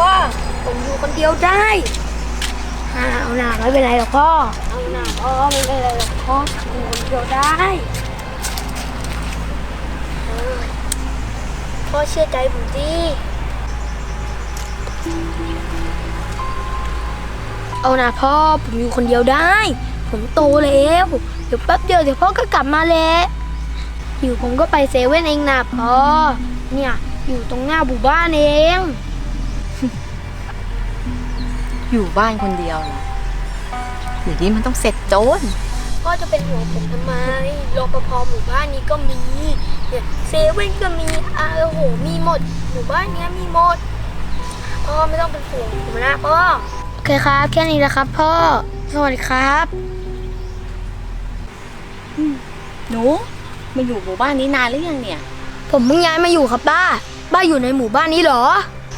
พ่อ ผมอยู่คนเดียวได้อ่าเอาหนาไม่เป็นไรหรอกพ่อ เอาหนาพ่อไม่เป็นไรหรอกพ่ออยู่คนเดียวได้พ่อเชื่อใจผมดิเอาหนาพ่อ ผมอยู่คนเดียวได้ ผมโตแล้ว เดี๋ยวแป๊บเดียวเดี๋ยวพ่อก็กลับมาแล้วอยู่ผมก็ไปเซเว่นเองนะพ่อ เนี่ย อยู่ตรงหน้าหมู่บ้านเอง อยู่บ้านคนเดียวเหรออย่างนี้มันต้องเสร็จโจนพ่อจะเป็นห่วงผมทำไมรปภหมู่บ้านนี้ก็มีเนี่ยเซเว่นก็มีอาโอ้โหมีหมด หมู่บ้านเนี้ยมีหมด พ่อไม่ต้องเป็นห่วงผมนะพ่อ โอเคครับ แค่นี้แหละครับพ่อ สวัสดีครับหนูมาอยู่หมู่บ้านนี้นานหรือยังเนี่ย ผมเพิ่งย้ายมาอยู่ครับป้า ป้าอยู่ในหมู่บ้านนี้เหรอ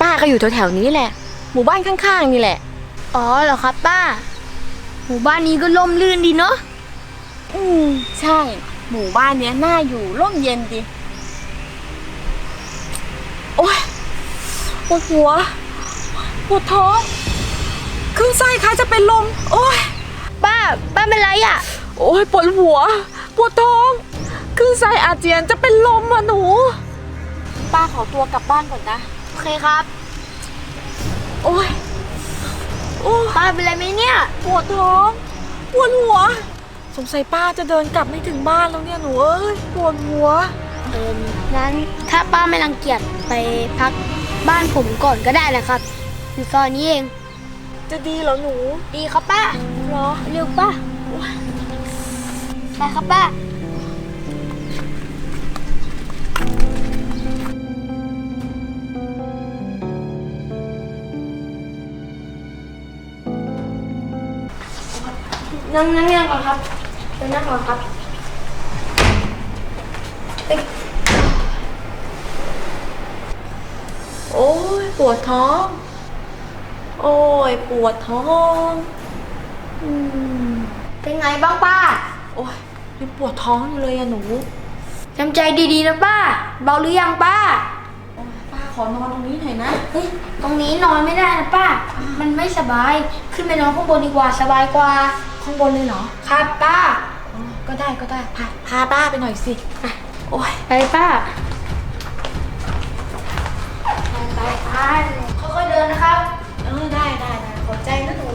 ป้าก็อยู่แถวๆนี้แหละ หมู่บ้านข้างๆนี่แหละ อ๋อเหรอครับป้า หมู่บ้านนี้ก็ร่มรื่นดีเนาะ อืมใช่ หมู่บ้านเนี้ยน่าอยู่ร่มเย็นดี โอ๊ยปวดหัวปวดท้องขึ้นไส้คล้ายจะเป็นลม โอ๊ย ป้า ป้าเป็นไรอะ โอ๊ยปวดหัวปวดท้องขึ้นไส้อาเจียนจะเป็นลมอะหนู ป้าขอตัวกลับบ้านก่อนนะ โอเคครับ โอ๊ยโอ๊ย ป้าเป็นไรไหมเนี่ยปวดท้องปวดหัว สงสัยป้าจะเดินกลับไม่ถึงบ้านแล้วเนี่ยหนูเอ้ยปวดหัว เอองั้นถ้าป้าไม่รังเกียจไปพักบ้านผมก่อนก็ได้นะครับอยู่ซอยนี้เอง จะดีเหรอหนู ดีครับป้าเหรอเร็วป้าไปครับป้า นั่งนั่งนั่งก่อนครับไปนั่งก่อนครับเอ้ยโอ้ยปวดท้อง โอ้ยปวดท้องอืมเป็นไงบ้างป้าโอ้ยยังปวดท้องอยู่เลยอะหนูจำใจดีๆนะป้า เบาหรือยังป้า โอ้ยป้าขอนอนตรงนี้หน่อยนะ เฮ้ย ตรงนี้นอนไม่ได้นะป้า มันไม่สบาย ขึ้นไปนอนข้างบนดีกว่าสบายกว่า ข้างบนเลยเหรอครับป้าอ๋อก็ได้ก็ได้พาพาป้าไปหน่อยสิอะโอ้ยไปป้าไปไปไปค่อยๆเดินนะครับ เออได้ได้ได้ขอบใจนะหนู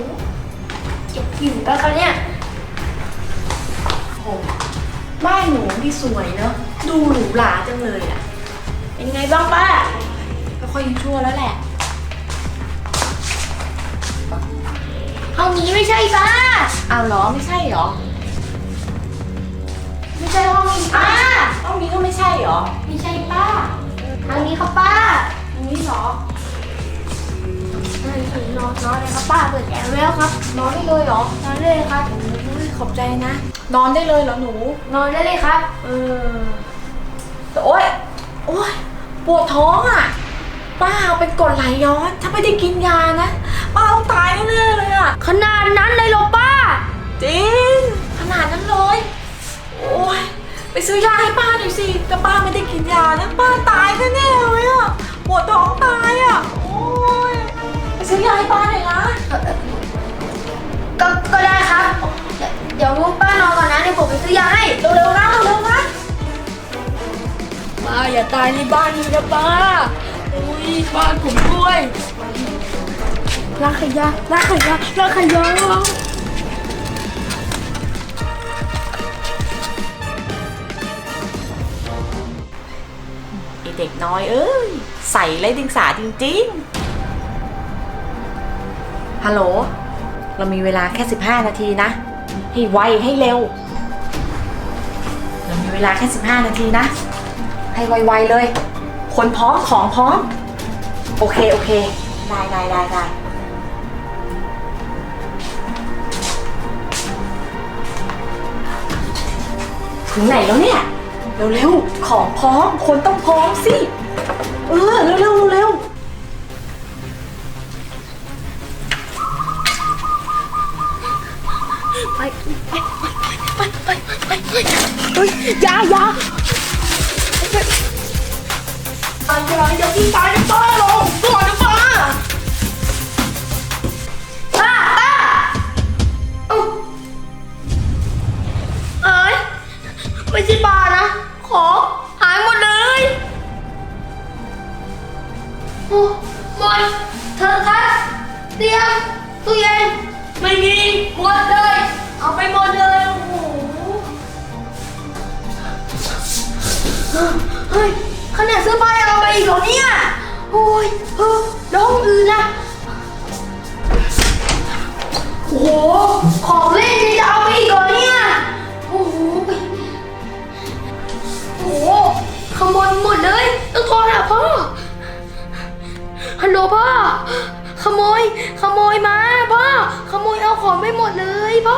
เจ็บผิวแล้วเขาเนี่ยโอ้บ้านหนูที่สวยเนอะดูหรูหราจังเลยอะเป็นไงบ้างป้าก็ค่อยยังชั่วแล้วแหละ ห้องนี้ไม่ใช่ป้าอ้าวเหรอไม่ใช่เหรอ ไม่ใช่ห้องนี้ป้าห้องนี้ก็ไม่ใช่เหรอ ไม่ใช่ป้าทางนี้ครับป้าตรงนี้เหรอเฮ้ยนอนนอนเลยครับป้าเปิดแอร์ไว้แล้วครับ นอนได้เลยเหรอ นอนได้เลยครับอุ้ยขอบใจนะ นอนได้เลยเหรอหนู นอนได้เลยครับ เออแต่โอ๊ย โอ๊ย ปวดท้องอะ ป้าเป็นกรดไหลย้อน ถ้าไม่ได้กินยานะ ป้าต้องตายแน่ๆเลยอะขนาดนั้นเลยเหรอป้า จริง ขนาดนั้นเลย โอ๊ยไปซื้อยาให้ป้าหน่อยสิ แต่ป้าไม่ได้กินยานะ ป้าตายแน่ๆเลยอะปวดท้องตายอะโอ๊ยไปซื้อยาให้ป้าหน่อยนะ ก็ก็ได้ครับเดี๋ยวป้านอนก่อนนะเดี๋ยวผมไปซื้อยาให้ เร็วๆนะเร็วๆนะ ป้าอย่าตายในบ้านนี้นะป้า อุ้ยบ้านผมด้วยล้างขยะล้างขยะล้างขยะไอเด็กน้อยเอ้ย ใส่ไรดิงสาจริงๆ ฮัลโหล เรามีเวลาแค่ 15 นาทีนะ ให้ไวให้เร็ว เรามีเวลาแค่ 15 นาทีนะ ให้ไวๆเลย คนพร้อมของพร้อม โอเค โอเค ได้ได้ได้ได้ถึงไหนแล้วเนี่ย เร็วๆ ของพร้อม คนต้องพร้อมสิ เออ เร็วๆเร็วๆไปไปไปไปไปไปเฮ้ยยายา อย่าอย่าเพึ่งตายนะป้าลงก่อนนะป้าป้าป้าเอ้าเอ้ยไม่ใช่ป้านะ ขอหายหมดเลยโอ้หมดเธอคะเตียงตู้เย็นไม่มีหมดเลย เอาไปหมดเลยโอ้โหเฮ้ย ขนาดซื้อไปเอาไปอีกเหรอเนี่ย โอ้ยเออแล้วห้องอื่นล่ะ โอ้โห ของเล่นนี่จะเอาไปอีกเหรอเนี่ย โอ้โหโอ้โหขโมยหมดเลย ต้องโทรหาพ่อ ฮัลโหลพ่อ ขโมย ขโมยมาพ่อ ขโมยเอาของไปหมดเลยพ่อ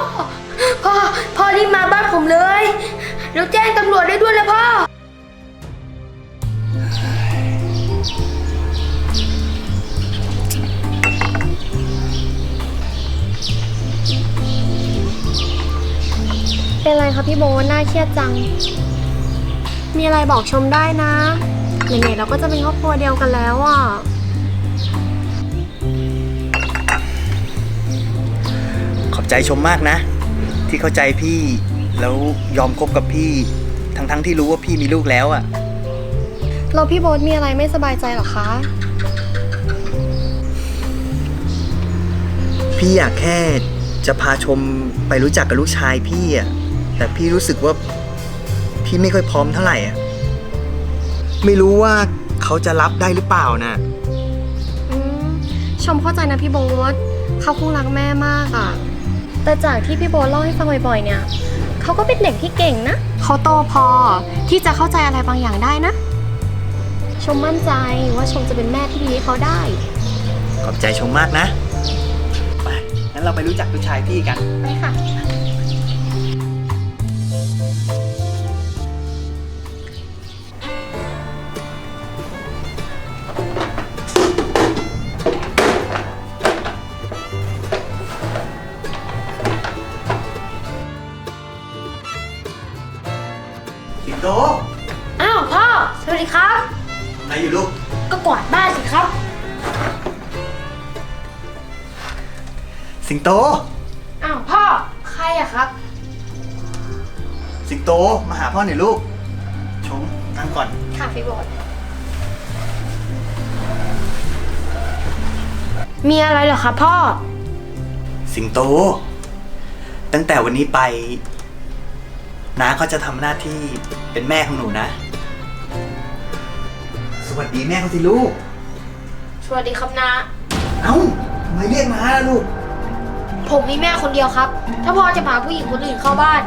พ่อ พ่อรีบมาบ้านผมเลยแล้วแจ้งตำรวจได้ด้วยเลยพ่อ เป็นไรคะพี่โบทน่าเครียดจัง มีอะไรบอกชมได้นะไหนๆเราก็จะเป็นครอบครัวเดียวกันแล้วอะ ขอบใจชมมากนะ ที่เข้าใจพี่แล้วยอมคบกับพี่ ทั้งๆที่รู้ว่าพี่มีลูกแล้วอะ เราพี่โบทมีอะไรไม่สบายใจเหรอคะ พี่อยากแค่จะพาชมไปรู้จักกับลูกชายพี่อะ แต่พี่รู้สึกว่าพี่ไม่ค่อยพร้อมเท่าไหร่อะ ไม่รู้ว่าเขาจะรับได้หรือเปล่านะอืมชมเข้าใจนะพี่โบทเขาคงรักแม่มากอะ่ะแต่จากที่พี่โบทเล่าให้ฟังบ่อยๆ เนี่ยเขาก็เป็นเด็กที่เก่งนะเขาโตพอที่จะเข้าใจอะไรบางอย่างได้นะ ชมมั่นใจว่าชมจะเป็นแม่ที่ดีให้เขาได้ ขอบใจชมมากนะ ไปงั้นเราไปรู้จักลูกชายพี่กัน ไปค่ะ พ่อหน่อยลูก ชมนั่งก่อน ค่ะพี่โบทมีอะไรเหรอครับพ่อ สิงโต ตั้งแต่วันนี้ไปน้าก็จะทำหน้าที่เป็นแม่ของหนูนะ สวัสดีแม่เขาสิลูก สวัสดีครับนาเอ้าทำไมเรียกน้าล่ะลูก ผมมีแม่คนเดียวครับ ถ้าพ่อจะพาผู้หญิงคนอื่นเข้าบ้าน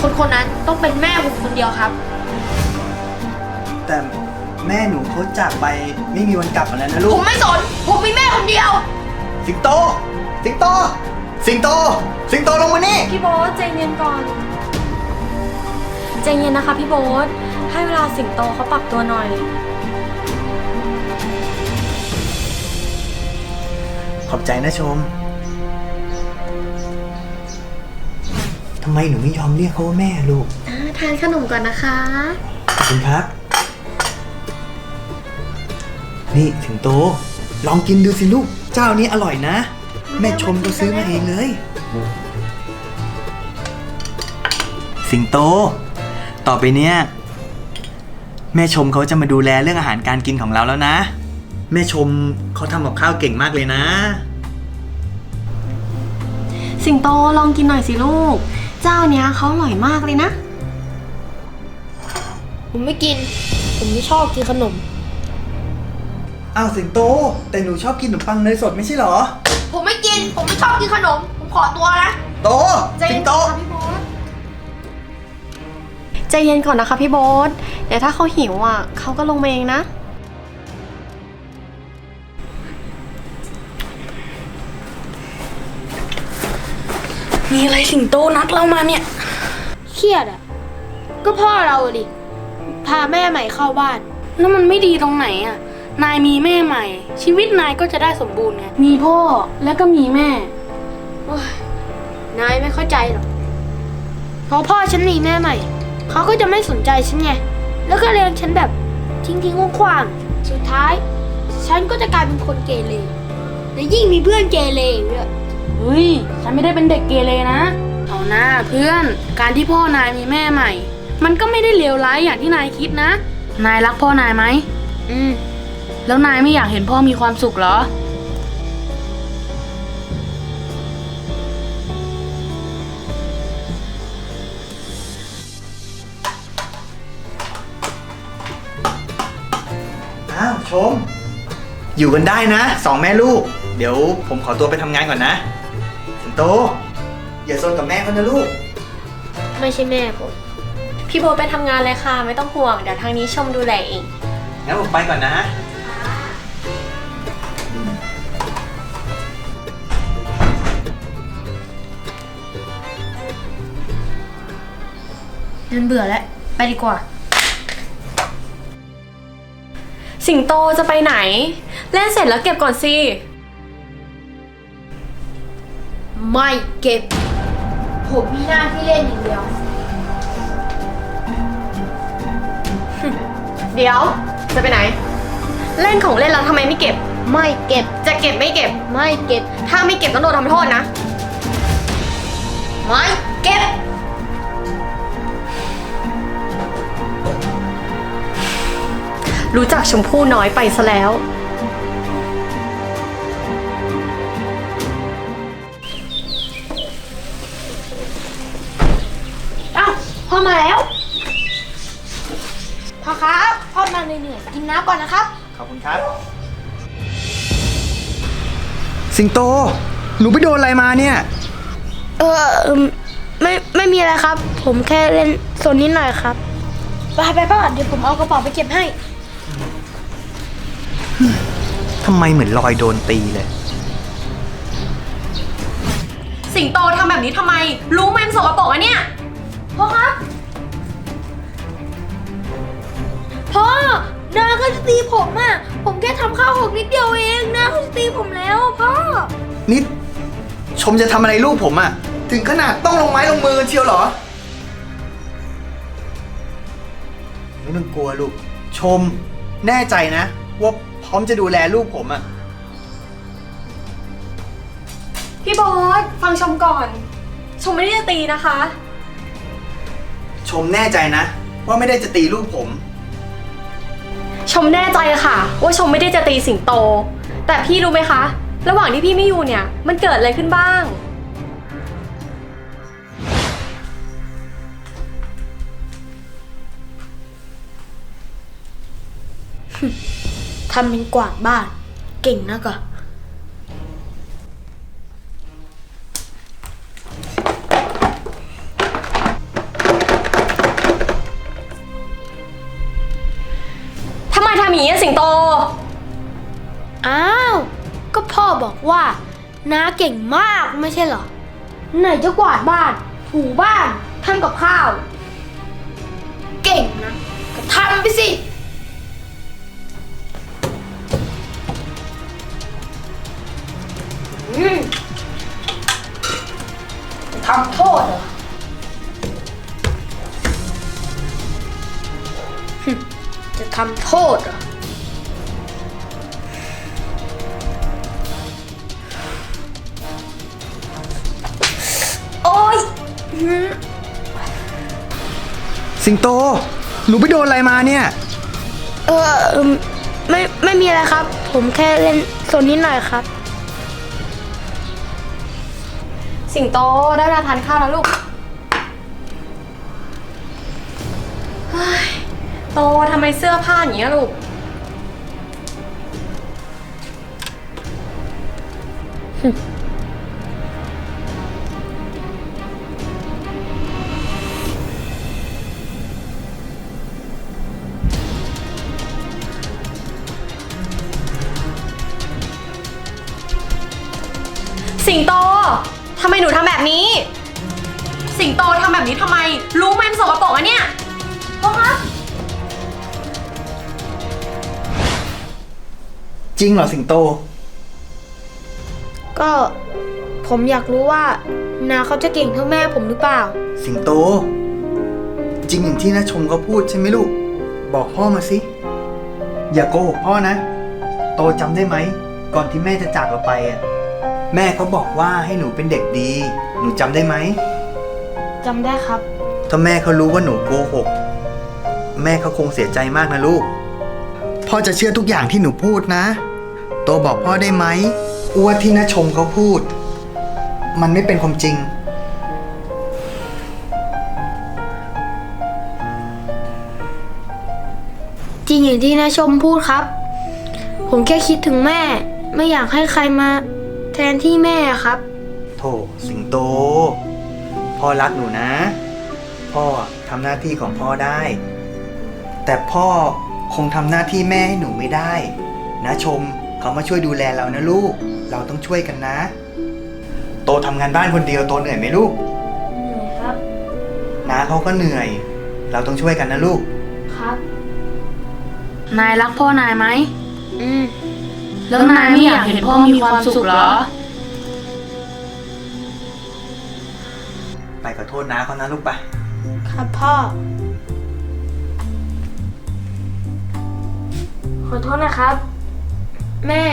คนคนนั้นต้องเป็นแม่ผมคนเดียวครับ แต่แม่หนูเขาจากไปไม่มีวันกลับมาแล้วนะลูผก มไม่สน ผมมีแม่คนเดียว สิงโต สิงโต สิงโต สิงโตลงมานี่ พี่โบทใจเย็นก่อน ใจเย็นนะคะพี่โบทให้เวลาสิงโตเขาปรับตัวหน่อย ขอบใจนะชม ทำไมหนูไม่ยอมเรียกเขาว่าแม่ลูกอ่าทานขนมก่อนนะคะ ขอบคุณครับ นี่ถึงโต ลองกินดูสิลูก เจ้านี้อร่อยนะ แม่ชมก็ซื้อมาเองเลย สิงโต ต่อไปเนี้ยแม่ชมเขาจะมาดูแลเรื่องอาหารการกินของเราแล้วนะ แม่ชมเขาทำกับข้าวเก่งมากเลยนะ สิงโตลองกินหน่อยสิลูก เจ้าเนี้ยเขาอร่อยมากเลยนะ ผมไม่กิน ผมไม่ชอบกินขนม อ้าวสิงโต แต่หนูชอบกินขนมปังเนยสดไม่ใช่เหรอ ผมไม่กิน ผมไม่ชอบกินขนม ผมขอตัวนะโตใจสิเย็งนโตก่อนนะคะพี่โบ๊ทใจเย็นก่อนนะคะพี่โบ๊ทเดี๋ยวถ้าเขาหิวอะเขาก็ลงมาเองนะ มีอะไรสิงโตนัดเรามาเนี่ย เครียดอะ ก็พ่อเราอะดิ พาแม่ใหม่เข้าบ้าน แล้วมันไม่ดีตรงไหนอะ นายมีแม่ใหม่ ชีวิตนายก็จะได้สมบูรณ์ไง มีพ่อแล้วก็มีแม่ โอ๊ยนายไม่เข้าใจหรอกเพราะพ่อฉันมีแม่ใหม่ เขาก็จะไม่สนใจฉันไง แล้วก็เลี้ยงฉันแบบทิ้งทิ้งๆขว้างๆสุดท้าย ฉันก็จะกลายเป็นคนเกเรและยิ่งมีเพื่อนเกเรอีกด้วย เฮ้ย ฉันไม่ได้เป็นเด็กเกเรนะ เอาหน้าเพื่อน การที่พ่อนายมีแม่ใหม่ มันก็ไม่ได้เลวร้ายอย่างที่นายคิดนะ นายรักพ่อนายไหม อืม แล้วนายไม่อยากเห็นพ่อมีความสุขเหรอ อ้าวชม อยู่กันได้นะสองแม่ลูก เดี๋ยวผมขอตัวไปทำงานก่อนนะสิงโต อย่าซนกับแม่เขานะลูก ไม่ใช่แม่ผม พี่โบ๊ทไปทำงานเลยค่ะ ไม่ต้องห่วง เดี๋ยวทางนี้ชมดูแลเอง งั้นผมไปก่อนนะ เดินเบื่อแล้ว ไปดีกว่า สิงโตจะไปไหน เล่นเสร็จแล้วเก็บก่อนสิ ไม่เก็บ ผมมีหน้าที่เล่นอย่างเดียว เดี๋ยว จะไปไหน เล่นของเล่นแล้วทำไมไม่เก็บ ไม่เก็บ จะเก็บไม่เก็บ ไม่เก็บ ถ้าไม่เก็บต้องโดนทำโทษนะ ไม่เก็บ รู้จักชมพู่น้อยไปซะแล้ว พ่อมาแล้วพ่อครับพ่อมาเหนื่อยๆกินน้ำก่อนนะครับ ขอบคุณครับ สิงโต หนูไปโดนอะไรมาเนี่ย เออเอิ่มไม่ไม่มีอะไรครับ ผมแค่เล่นโซนนิดหน่อยครับไปไปพ่อเดี๋ยวผมเอากระเป๋าไปเก็บให้ ทำไมเหมือนรอยโดนตีเลย สิงโตทำแบบนี้ทำไม รู้ไหมมันสกปรกอะเนี่ย พ่อครับ พ่อนาก็จะตีผมอะ ผมแค่ทำข้าวหกนิดเดียวเองนาก็จะตีผมแล้วพ่อ นิด ชมจะทำอะไรลูกผมอะถึงขนาดต้องลงไม้ลงมือกันเชียวเหรอ ไม่ต้องกลัวลูก ชมแน่ใจนะ ว่าพร้อมจะดูแลลูกผมอะพี่โบอสฟังชมก่อน ชมไม่ได้จะตีนะคะ ชมแน่ใจนะ ว่าไม่ได้จะตีลูกผม ชมแน่ใจค่ะ ว่าชมไม่ได้จะตีสิงโต แต่พี่รู้ไหมคะ ระหว่างที่พี่ไม่อยู่เนี่ย มันเกิดอะไรขึ้นบ้าง ทำเป็นกวาดบ้าน เก่งนะก็ทำ บอกว่าน้าเก่งมากไม่ใช่เหรอ ไหนจะกวาดบ้าน ถูบ้านทำกับข้าว เก่งนะก็ทำไปสิ อืมจะทำโทษเหรอหึจะทำโทษเหรอ สิงโต หนูไปโดนอะไรมาเนี่ย เออเอิ่มไม่ไม่มีอะไรครับ ผมแค่เล่นโซนนิดหน่อยครับ สิงโตได้เวลาทานข้าวแล้วลูกเฮ้ยโตทำไมเสื้อผ้าอย่างนี้ยลูกำไมหนูทำแบบนี้ สิงโตทำแบบนี้ทำไม รู้ไหมมันสกปรกอะเนี่ยพ่อครับ จริงเหรอสิงโต ก็ผมอยากรู้ว่า นาเขาจะเก่งเท่าแม่ผมหรือเปล่า สิงโต จริงอย่างที่น้าชมเขาพูดใช่ไหมลูก บอกพ่อมาสิ อย่าโกหกพ่อนะ โตจำได้ไหม ก่อนที่แม่จะจากเราไปอะ แม่เขาบอกว่าให้หนูเป็นเด็กดี หนูจำได้ไหม จำได้ครับ ถ้าแม่เขารู้ว่าหนูโกหก แม่เขาคงเสียใจมากนะลูก พ่อจะเชื่อทุกอย่างที่หนูพูดนะ โตบอกพ่อได้ไหมว่าที่น้าชมเขาพูด มันไม่เป็นความจริง จริงอย่างที่นาชมพูดครับ ผมแค่คิดถึงแม่ ไม่อยากให้ใครมา แทนที่แม่ครับ โถสิงโต พ่อรักหนูนะ พ่อทำหน้าที่ของพ่อได้ แต่พ่อคงทำหน้าที่แม่ให้หนูไม่ได้ นะชมเขามาช่วยดูแลเรานะลูก เราต้องช่วยกันนะ โตทำงานบ้านคนเดียวโตเหนื่อยไหมลูกเหนื่อยครับ น้าเขาก็เหนื่อย เราต้องช่วยกันนะลูก ครับ นายรักพ่อนายไหม อืม แล้วนายไม่อยากเห็นพ่อมีความสุขเหรอ ไปขอโทษน้าเขานะลูกไป ครับพ่อ ขอโทษนะครับ แม่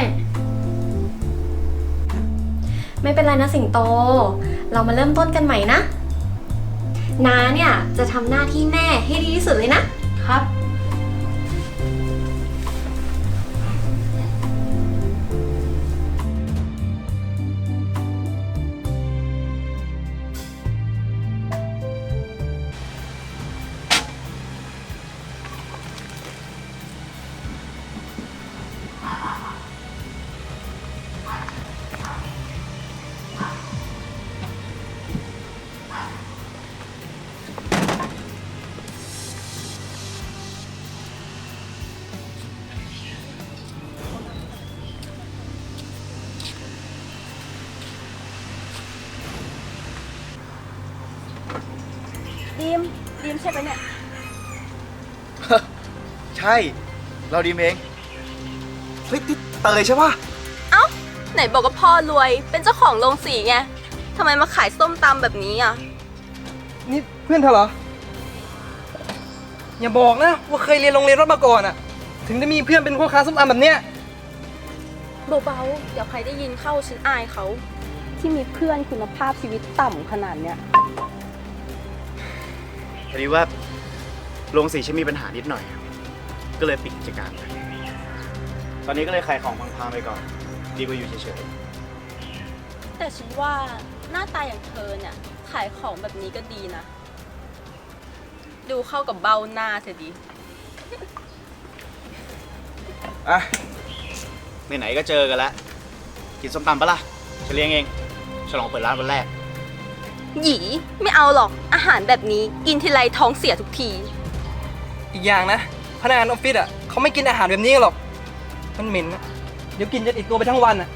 ไม่เป็นไรนะสิงโต เรามาเริ่มต้นกันใหม่นะน้าเนี่ยจะทำหน้าที่แม่ให้ดีที่สุดเลยนะครับ ใช่ปะเนี่ย ใช่ เราดีมเองเฮ้ยติเตยใช่ปะเอ้า ไหนบอกว่าพ่อรวย เป็นเจ้าของโรงสีไงทำไมมาขายส้มตำแบบนี้อะ นี่เพื่อนเธอเหรอ อย่าบอกนะ ว่าเคยเรียนโรงเรียนวัดมาก่อนอะถึงได้มีเพื่อนเป็นพ่อค้าส้มตำแบบเนี้ยเบาๆ เดี๋ยวใครได้ยินเข้าฉันอายเขา ที่มีเพื่อนคุณภาพชีวิตต่ำขนาดเนี้ย พอดีว่าโรงสีฉันมีปัญหานิดหน่อย ก็เลยปิดกิจการไปตอนนี้ก็เลยขายของพังๆไปก่อน ดีกว่าอยู่เฉยแต่ฉันว่าหน้าตาอย่างเธอเนี่ย ขายของแบบนี้ก็ดีนะ ดูเข้ากับเบ้าหน้าเธอดี ๆอะไหนๆก็เจอกันแล้ว กินส้มตำปะล่ะฉันเลี้ยงเอง ฉลองเปิดร้านวันแรก หยีไม่เอาหรอกอาหารแบบนี้กินทีไรท้องเสียทุกที อีกอย่างนะ พนักงานออฟฟิศอะเขาไม่กินอาหารแบบนี้หรอก มันเหม็นนะเดี๋ยวกินจะติดตัวไปทั้งวันอะ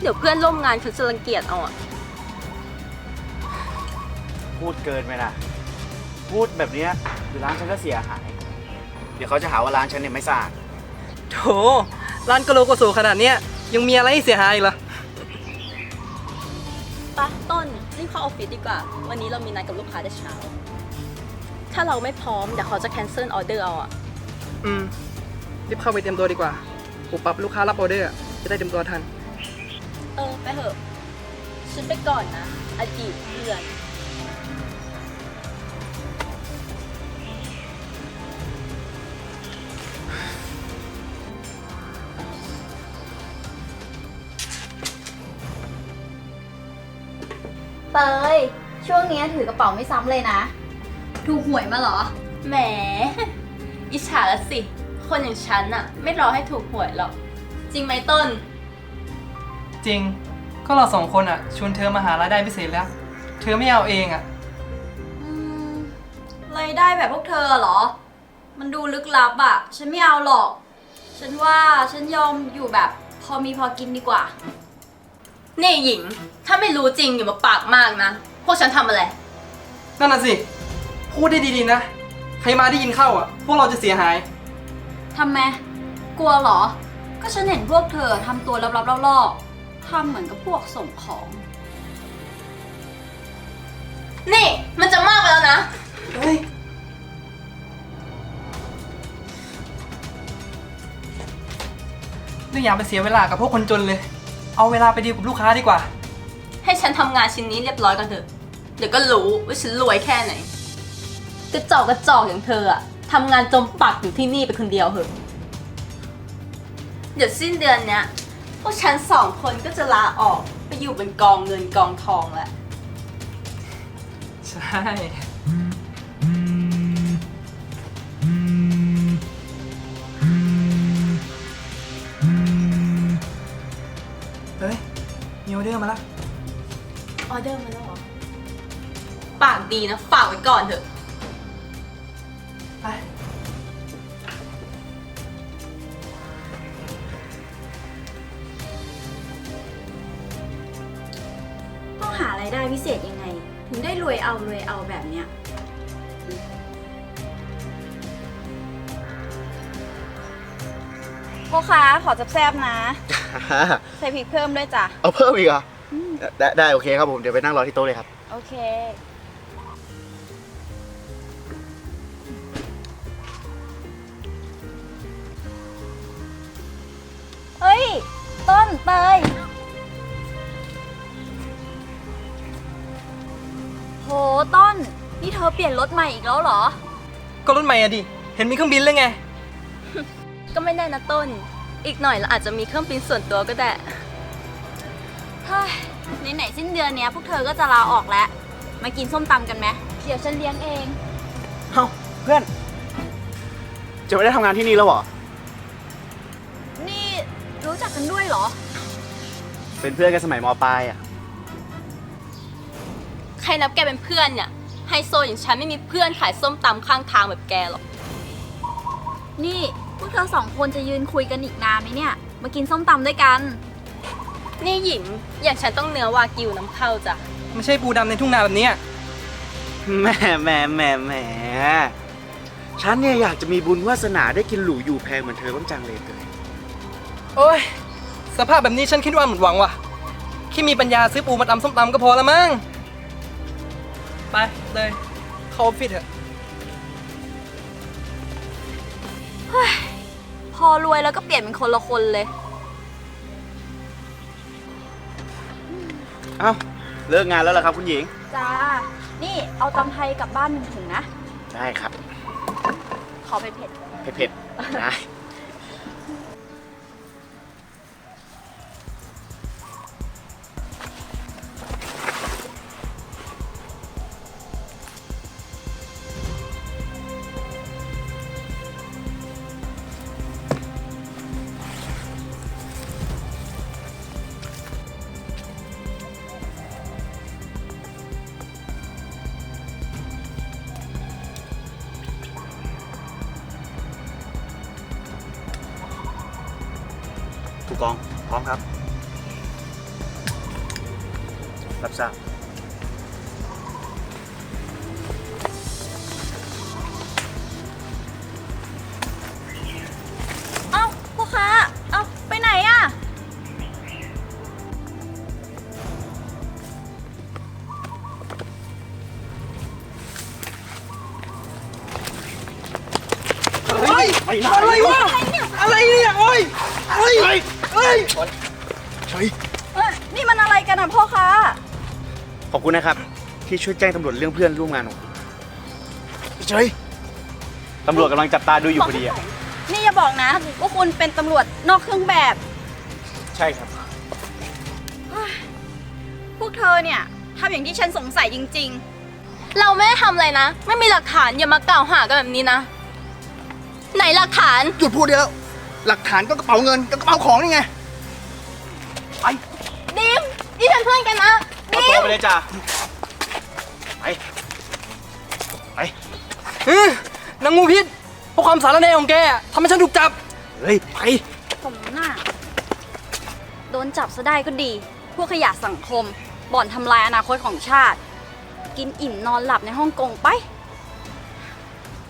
เดี๋ยวเพื่อนร่วมงานเขาจะรังเกียจเอาอะพูดเกินไปนะพูดแบบเนี้ยคือร้านฉันก็เสียหาย เดี๋ยวเขาจะหาว่าร้านฉันเนี่ยไม่สะอาด โถร้านกะโลโกโซขนาดเนี้ยยังมีอะไรให้เสียหายอีกเหรอ ปะต้นรีบเข้าออฟฟิศดีกว่า วันนี้เรามีนัดกับลูกค้าแต่เช้า ถ้าเราไม่พร้อม เดี๋ยวเขาจะ cancel order เอาอะอืม รีบเข้าไปเตรียมตัวดีกว่าปุบปับลูกค้ารับออเดอร์อะจะได้เตรียมตัวทัน เออ ไปเถอะฉันไปก่อนนะ อดีตเพื่อน วงเนี้ยถือกระเป๋าไม่ซ้ำเลยนะ ถูกหวยมาเหรอ แหม อิจฉาละสิ คนอย่างฉันอะไม่รอให้ถูกหวยหรอก จริงไหมต้น จริง ก็เราสองคนอะชวนเธอมาหารายได้พิเศษแล้ว เธอไม่เอาเองอะอืมรายได้แบบพวกเธอเหรอ มันดูลึกลับอะ ฉันไม่เอาหรอก ฉันว่าฉันยอมอยู่แบบ พอมีพอกินดีกว่านี่หญิง ถ้าไม่รู้จริงอย่ามาปากมากนะ พวกฉันทำอะไร นั่นน่ะสิ พูดได้ดีๆนะ ใครมาได้ยินเข้าอะพวกเราจะเสียหาย ทำไม กลัวเหรอ ก็ฉันเห็นพวกเธอทำตัวลับๆล่อๆทำเหมือนกับพวกส่งของ นี่ มันจะมากไปแล้วนะ เฮ้ย ไม่อยากไปเสียเวลากับพวกคนจนเลย เอาเวลาไปดีลกับลูกค้าดีกว่า ให้ฉันทำงานชิ้นนี้เรียบร้อยกันเถอะ เดี๋ยวก็รู้ว่าฉันรวยแค่ไหน กระจอกกระจอกอย่างเธออะทำงานจมปักอยู่ที่นี่ไปคนเดียวเหอะ เดี๋ยวสิ้นเดือนเนี้ยพวกฉันสองคนก็จะลาออกไปอยู่เป็นกองเงินกองทองแล้ว ใช่ เฮ้ยมีออเดอร์มาแล้วออเดอร์มาแล้วเหรอ ปากดีนะ ฝากไว้ก่อนเถอะ ไปต้องหารายได้พิเศษยังไง ถึงได้รวยเอารวยเอาแบบเนี้ยพ่อค้าขอแซ่บๆนะ ใส่พริกเพิ่มด้วยจ้ะ เอาเพิ่มอีกเหรออได้ได้โอเคครับผม เดี๋ยวไปนั่งรอที่โต๊ะเลยครับ โอเค นเตยโหต้น นี่เธอเปลี่ยนรถใหม่อีกแล้วเหรอ ก็รถใหม่อะดิ เห็นมีเครื่องบินเลยไง ก็ไม่แน่นะต้น อีกหน่อยเราอาจจะมีเครื่องบินส่วนตัวก็ได้เฮ้ยไหนๆสิ้นเดือนเนี้ยพวกเธอก็จะลาออกแล้ว มากินส้มตำกันไหมเดี๋ยวฉันเลี้ยงเอง เฮ้าเพื่อน จะไม่ได้ทำงานที่นี่แล้วเหรอนี่ รู้จักกันด้วยเหรอ เป็นเพื่อนกันสมัยมปลายอะ ใครนับแกเป็นเพื่อนเนี่ยไฮโซอย่างฉันไม่มีเพื่อนขายส้มตำข้างทางแบบแกหรอก นี่พวกเธอสองคนจะยืนคุยกันอีกนานไหมเนี่ย มากินส้มตำด้วยกัน นี่หยิมอย่างฉันต้องเนื้อวากิวน้ำเข้าจ้ะ ไม่ใช่ปูดำในทุ่งนาแบบเนี้ยแหม่แหม่แหม่แหม่ฉันเนี่ยอยากจะมีบุญวาสนาได้กินหรูอยู่แพงเหมือนเธอบ้างจังเลยเตย โอ้ย สภาพแบบนี้ฉันคิดว่าหมดหวังว่ะแค่มีปัญญาซื้อปูมาตำส้มตำก็พอละมั้ง ไปเลย เข้าออฟฟิศเถอะ พอรวยแล้วก็เปลี่ยนเป็นคนละคนเลย เอ้าเลิกงานแล้วเหรอครับคุณหญิง จ้า นี่เอาตำไทยกลับบ้านหนึ่งถุงนะ ได้ครับ ขอเผ็ดเผ็ดๆได้ ผู้กองพร้อมครับ รับทราบ คุณนะครับ ที่ช่วยแจ้งตำรวจเรื่องเพื่อนร่วมงานของคุณเฉยตำรวจกำลังจับตาดูอยู่พอดีอะนี่อย่าบอกนะว่าคุณเป็นตำรวจนอกเครื่องแบบ ใช่ครับ พวกเธอเนี่ยทำอย่างที่ฉันสงสัยจริงเราไม่ได้ทำอะไรนะ ไม่มีหลักฐานอย่ามากล่าวหากันแบบนี้นะ ไหนหลักฐาน หยุดพูดเดียวหลักฐานก็กระเป๋าเงินก็กระเป๋าของนี่ไงดิมนี่เป็นเพื่อนกันนะ เอาตัวไปเลยจ้าไป ไป เฮ้ยนางงูพิษเพราะความสารแนของแกอะทำให้ฉันถูกจับ เฮ้ย ไปๆผมน่ะโดนจับซะได้ก็ดี พวกขยะสังคม บ่อนทำลายอนาคตของชาติ กินอิ่มนอนหลับในฮ่องกงไป